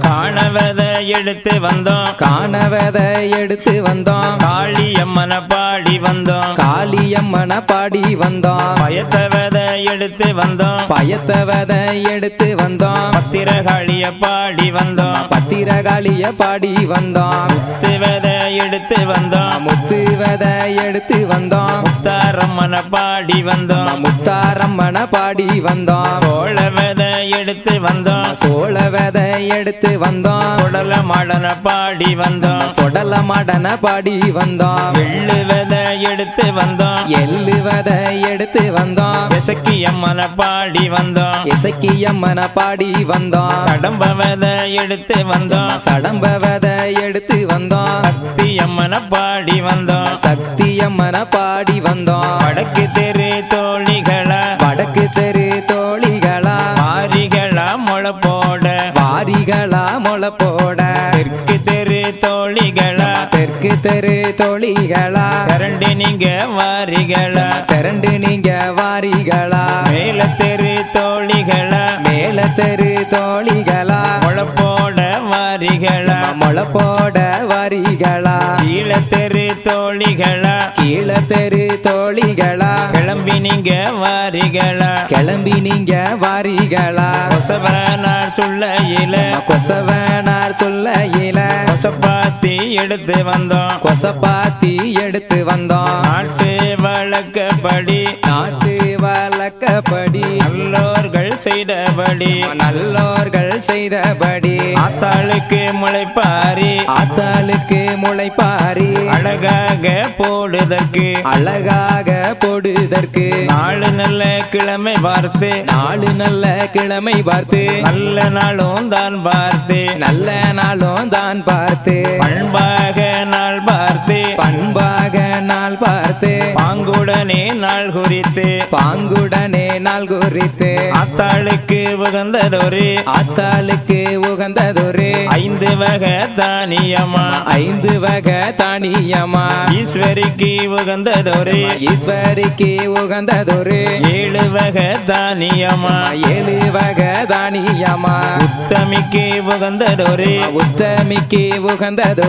காணவத எடுத்து வந்தோம். காணவத எடுத்து வந்தோம். காளியம்மனை பாடி வந்தோம். காளியம்மன பாடி வந்தோம். பயத்தவத எடுத்து வந்தோம். பயத்தவத எடுத்து வந்தோம். பத்திரகாளிய பாடி வந்தோம். பத்திரகாளிய பாடி வந்தோம். முத்துவத எடுத்து வந்தோம். முத்துவத எடுத்து வந்தோம். முத்தாரம்மனை பாடி வந்தோம். முத்தாரம்மன பாடி வந்தோம். சோழவத எடுத்து வந்தோம். சோழவத எடுத்து வந்தோம். சுடல மாடன பாடி வந்தோம். சொடல மடன பாடி வந்தோம். எள்ளுவத எடுத்து வந்தோம். எள்ளுவத எடுத்து வந்தோம். விசக்கி அம்மனை பாடி வந்தோம். இசக்கியம்மன பாடி வந்தோம். சடம்பவத எடுத்து வந்தோம். சடம்பவத எடுத்து வந்தோம். சக்தி அம்மனை பாடி வந்தோம். சக்தியம்மன பாடி வந்தோம். வடக்கு தெரு வாரிகளா முளை போட? தெற்கு தெரு தோழிகளா? தெற்கு தெரு தோழிகளா? திரண்டு நீங்க வாரிகளா? திரண்டு நீங்க வாரிகளா? மேல தெரு தோழிகளா? மேல தெரு தோழிகளா? முளை போட வாரிகளா? முளை போட வாரிகளா கீழ தெரு தோழிகளா? கீழ தெரு தோழிகளா? கிளம்பி நீங்க வாரிகளா? கிளம்பி நீங்க வாரிகளா? கொசவனார் சொல்லையில. கொசவனார் சொல்ல இல கொசப்பாத்தி எடுத்து வந்தோம். கொசப்பாத்தி எடுத்து வந்தோம். நாட்டு வழக்கப்படி. நாட்டு வழக்கப்படி. செய்தபடி. நல்லோர்கள் செய்தபடி. ஆத்தாளுக்கு முளைப்பாரி. ஆத்தாளுக்கு முளைப்பாரி. அழகாக போடுதற்கு. அழகாக போடுதற்கு. நாலு நல்ல கிழமை பார்த்து. நாலு நல்ல கிழமை பார்த்து. நல்ல நாளும் தான் பார்த்து. நல்ல நாளும் தான் பார்த்து. பண்பாக நாள் பார்த்து. பண்பாக நாள் பார்த்து. நாள் குறித்து. பாங்குடனே நாள் குறித்து. ஆத்தாளுக்கு உகந்ததொரு. ஆத்தாளுக்கு உகந்ததொரு. ஐந்து வகை தானியமா. ஐந்து வகை தானியமா. ஈஸ்வரிக்கு உகந்ததொரு. ஈஸ்வரிக்கு உகந்ததொரு. ஏழு வகை தானியமா. ஏழு வகை தானியமா. உத்தமிக்கு உகந்ததொரு. உத்தமிக்கு உகந்ததொரு.